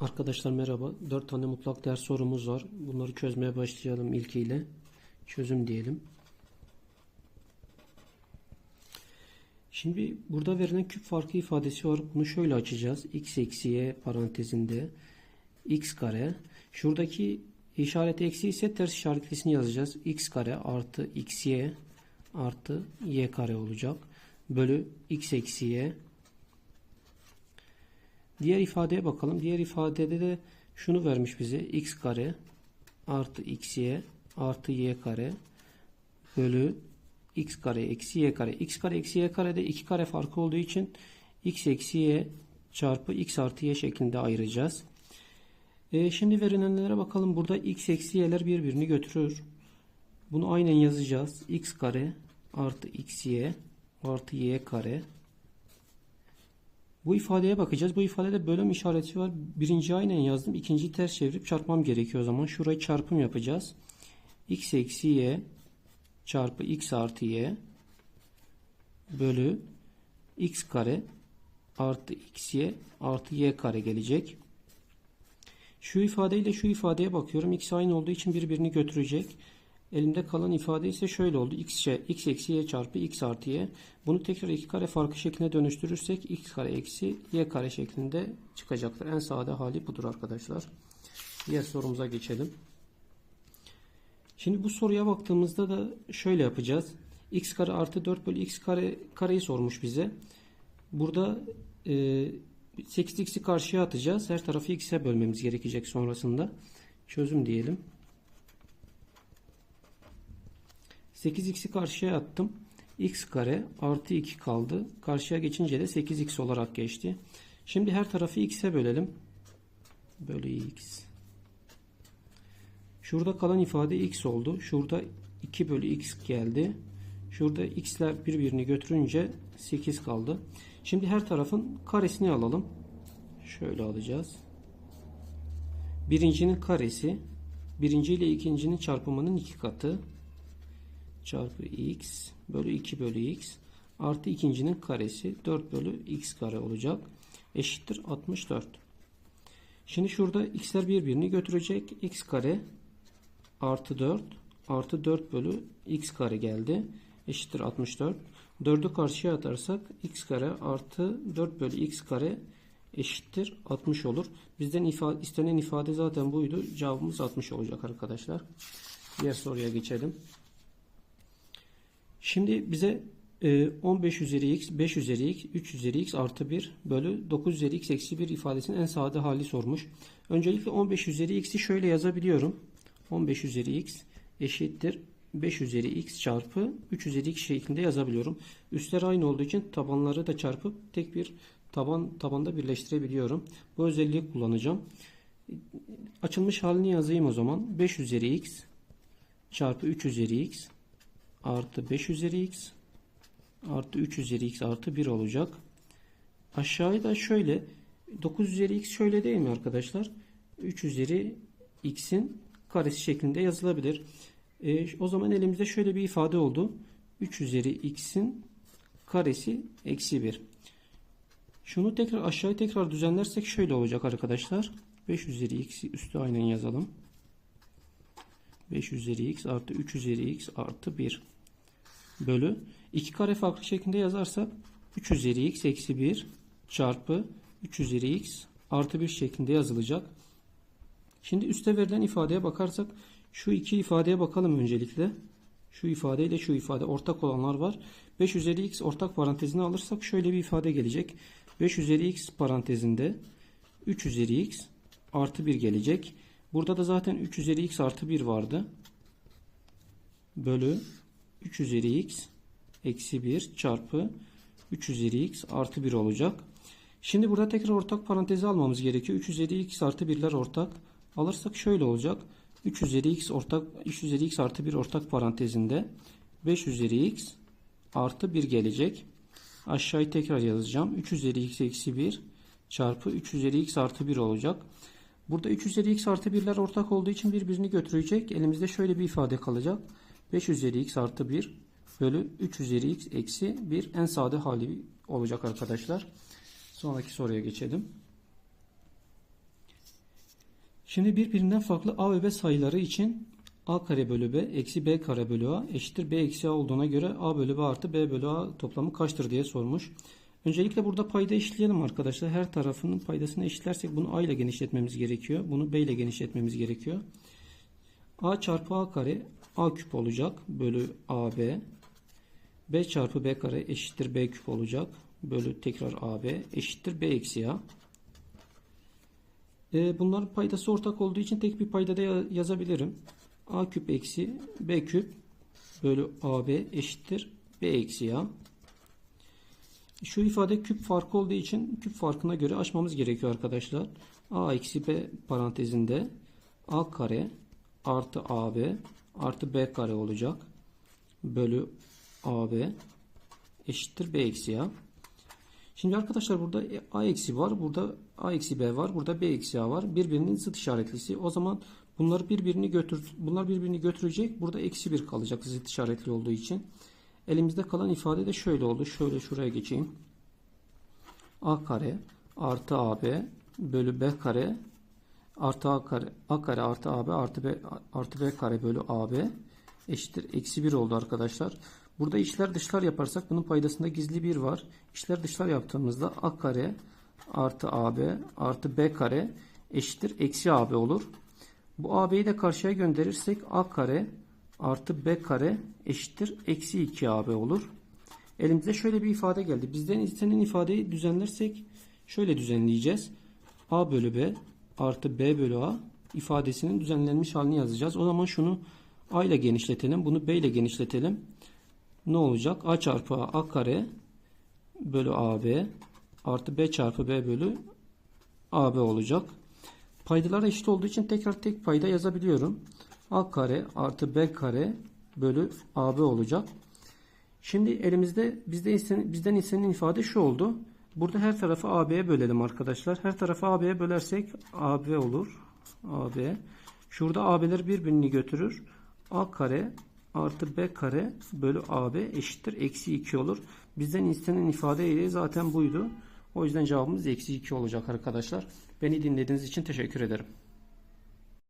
Arkadaşlar merhaba. 4 tane mutlak değer sorumuz var. Bunları çözmeye başlayalım ilkiyle. Çözüm diyelim. Şimdi burada verilen küp farkı ifadesi var. Bunu şöyle açacağız. x eksi y parantezinde x kare. Şuradaki işaret eksi ise ters işaretlisini yazacağız. x kare artı xy artı y kare olacak. Bölü x eksi y Diğer ifadeye bakalım. Diğer ifadede de şunu vermiş bize. x kare artı xy artı y kare bölü x kare eksi y kare. x kare eksi y karede iki kare farkı olduğu için x eksi y çarpı x artı y şeklinde ayıracağız. E, şimdi verilenlere bakalım. Burada x eksi y'ler birbirini götürür. Bunu aynen yazacağız. x kare artı xy artı y kare bu ifadeye bakacağız. Bu ifadede bölüm işareti var. Birinci aynen yazdım. İkinciyi ters çevirip çarpmam gerekiyor o zaman. Şurayı çarpım yapacağız. x eksi y çarpı x artı y bölü x kare artı xy artı y kare gelecek. Şu ifadeyle şu ifadeye bakıyorum. x aynı olduğu için birbirini götürecek. Elimde kalan ifade ise şöyle oldu. x, x eksi y çarpı x artı y. Bunu tekrar iki kare farkı şekline dönüştürürsek x kare eksi y kare şeklinde çıkacaktır. En sade hali budur arkadaşlar. Diğer sorumuza geçelim. Şimdi bu soruya baktığımızda da şöyle yapacağız. x kare artı 4 bölü x kare kareyi sormuş bize. Burada e, 8x'i karşıya atacağız. Her tarafı x'e bölmemiz gerekecek sonrasında. Çözüm diyelim. 8x'i karşıya attım. x kare artı 2 kaldı. Karşıya geçince de 8x olarak geçti. Şimdi her tarafı x'e bölelim. Bölü x. Şurada kalan ifade x oldu. Şurada 2 bölü x geldi. Şurada x'ler birbirini götürünce 8 kaldı. Şimdi her tarafın karesini alalım. Şöyle alacağız. Birincinin karesi birinci ile ikincinin çarpımının iki katı çarpı x bölü 2 bölü x artı ikincinin karesi 4 bölü x kare olacak. Eşittir 64. Şimdi şurada x'ler birbirini götürecek. x kare artı 4 artı 4 bölü x kare geldi. Eşittir 64. 4'ü karşıya atarsak x kare artı 4 bölü x kare eşittir 60 olur. Bizden ifade, istenen ifade zaten buydu. Cevabımız 60 olacak arkadaşlar. Diğer soruya geçelim. Şimdi bize 15 e, üzeri x, 5 üzeri x, 3 üzeri x artı 1 bölü 9 üzeri x eksi 1 ifadesinin en sade hali sormuş. Öncelikle 15 üzeri x'i şöyle yazabiliyorum. 15 üzeri x eşittir 5 üzeri x çarpı 3 üzeri x şeklinde yazabiliyorum. Üstler aynı olduğu için tabanları da çarpıp tek bir taban tabanda birleştirebiliyorum. Bu özelliği kullanacağım. Açılmış halini yazayım o zaman. 5 üzeri x çarpı 3 üzeri x artı 5 üzeri x artı 3 üzeri x artı 1 olacak. Aşağıya da şöyle 9 üzeri x şöyle değil mi arkadaşlar? 3 üzeri x'in karesi şeklinde yazılabilir. E, o zaman elimizde şöyle bir ifade oldu. 3 üzeri x'in karesi eksi 1. Şunu tekrar aşağıya tekrar düzenlersek şöyle olacak arkadaşlar. 5 üzeri x'i üstü aynen yazalım. 5 üzeri x artı 3 üzeri x artı 1 bölü 2 kare farklı şeklinde yazarsak 3 üzeri x eksi 1 çarpı 3 üzeri x artı 1 şeklinde yazılacak. Şimdi üste verilen ifadeye bakarsak şu iki ifadeye bakalım öncelikle. Şu ifade ile şu ifade ortak olanlar var. 5 üzeri x ortak parantezine alırsak şöyle bir ifade gelecek. 5 üzeri x parantezinde 3 üzeri x artı 1 gelecek. Burada da zaten 3 üzeri x artı 1 vardı. Bölü 3 üzeri x eksi 1 çarpı 3 üzeri x artı 1 olacak. Şimdi burada tekrar ortak parantezi almamız gerekiyor. 3 üzeri x artı 1'ler ortak. Alırsak şöyle olacak. 3 üzeri x ortak 3 üzeri x artı 1 ortak parantezinde 5 üzeri x artı 1 gelecek. Aşağıyı tekrar yazacağım. 3 üzeri x eksi 1 çarpı 3 üzeri x artı 1 olacak. Burada 3 üzeri x artı 1'ler ortak olduğu için birbirini götürecek. Elimizde şöyle bir ifade kalacak. 5 üzeri x artı 1 bölü 3 üzeri x eksi 1 en sade hali olacak arkadaşlar. Sonraki soruya geçelim. Şimdi birbirinden farklı a ve b sayıları için a kare bölü b eksi b kare bölü a eşittir b eksi a olduğuna göre a bölü b artı b bölü a toplamı kaçtır diye sormuş. Öncelikle burada payda eşitleyelim arkadaşlar. Her tarafının paydasını eşitlersek bunu a ile genişletmemiz gerekiyor. Bunu b ile genişletmemiz gerekiyor. a çarpı a kare a küp olacak bölü ab. b çarpı b kare eşittir b küp olacak bölü tekrar ab eşittir b eksi a. E, bunların paydası ortak olduğu için tek bir paydada ya- yazabilirim. a küp eksi b küp bölü ab eşittir b eksi a. Şu ifade küp farkı olduğu için küp farkına göre açmamız gerekiyor arkadaşlar. a eksi b parantezinde a kare artı ab artı b kare olacak. Bölü ab eşittir b eksi a. Şimdi arkadaşlar burada a eksi var. Burada a eksi b var. Burada b eksi a var. Birbirinin zıt işaretlisi. O zaman bunları birbirini götür bunlar birbirini götürecek. Burada eksi 1 kalacak zıt işaretli olduğu için. Elimizde kalan ifade de şöyle oldu. Şöyle şuraya geçeyim. a kare artı ab bölü b kare artı a kare a kare artı ab artı b artı b kare bölü ab eşittir eksi 1 oldu arkadaşlar. Burada içler dışlar yaparsak bunun paydasında gizli 1 var. İçler dışlar yaptığımızda a kare artı ab artı b kare eşittir eksi ab olur. Bu ab'yi de karşıya gönderirsek a kare artı b kare eşittir eksi 2 ab olur. Elimizde şöyle bir ifade geldi. Bizden istenen ifadeyi düzenlersek şöyle düzenleyeceğiz. a bölü b artı b bölü a ifadesinin düzenlenmiş halini yazacağız. O zaman şunu a ile genişletelim. Bunu b ile genişletelim. Ne olacak? a çarpı a, a kare bölü ab artı b çarpı b bölü ab olacak. Paydalar eşit olduğu için tekrar tek payda yazabiliyorum. a kare artı b kare bölü ab olacak. Şimdi elimizde bizden istenen ifade şu oldu. Burada her tarafı AB'ye bölelim arkadaşlar. Her tarafı AB'ye bölersek AB olur. AB. Şurada AB'ler birbirini götürür. A kare artı B kare bölü AB eşittir. Eksi 2 olur. Bizden istenen ifade zaten buydu. O yüzden cevabımız eksi 2 olacak arkadaşlar. Beni dinlediğiniz için teşekkür ederim.